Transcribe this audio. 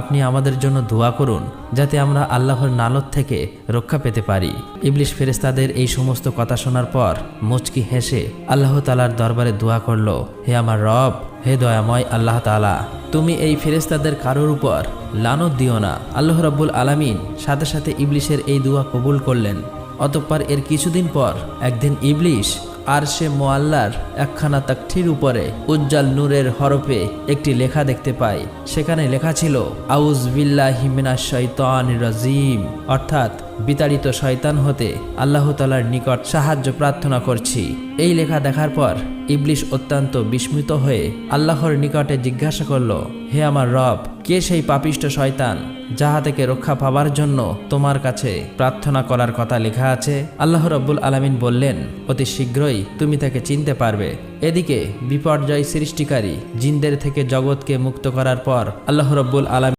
আপনি আমাদের জন্য দোয়া করুন, যাতে আমরা আল্লাহর নালত থেকে রক্ষা পেতে পারি। ইবলিশ ফেরেস্তাদের এই সমস্ত কথা শোনার পর মুচকি হেসে আল্লাহ তালার দরবারে দোয়া করল, হে আমার রব, হে দয়াময় আল্লাহ তালা তুমি এই ফেরেস্তাদের কারোর উপর লানত দিও না। আল্লাহ রব্বুল আলামিন সাথে সাথে ইবলিশের এই দোয়া কবুল করলেন। অতঃপর এর কিছুদিন পর একদিন ইবলিশ আর সে মোয়াল্লার একখানা তাকঠির উপরে উজ্জ্বল নূরের হরফে একটি লেখা দেখতে পায়। সেখানে লেখা ছিল আউজ বিল্লাহিমিনা শৈতান রাজিম অর্থাৎ বিতাড়িত শয়তান হতে আল্লাহ তালার নিকট সাহায্য প্রার্থনা করছি। এই লেখা দেখার পর ইবলিশ অত্যন্ত বিস্মিত হয়ে আল্লাহর নিকটে জিজ্ঞাসা করল, হে আমার রব, কে সেই পাপিষ্ট শয়তান যাহা থেকে রক্ষা পাবার জন্য তোমার কাছে প্রার্থনা করার কথা লেখা আছে? আল্লাহ রব্বুল আলামিন বললেন, অতি শীঘ্রই তুমি তাকে চিনতে পারবে। এদিকে বিপর্যয় সৃষ্টিকারী জিনদের থেকে জগৎকে মুক্ত করার পর আল্লাহ রব্বুল আলামিন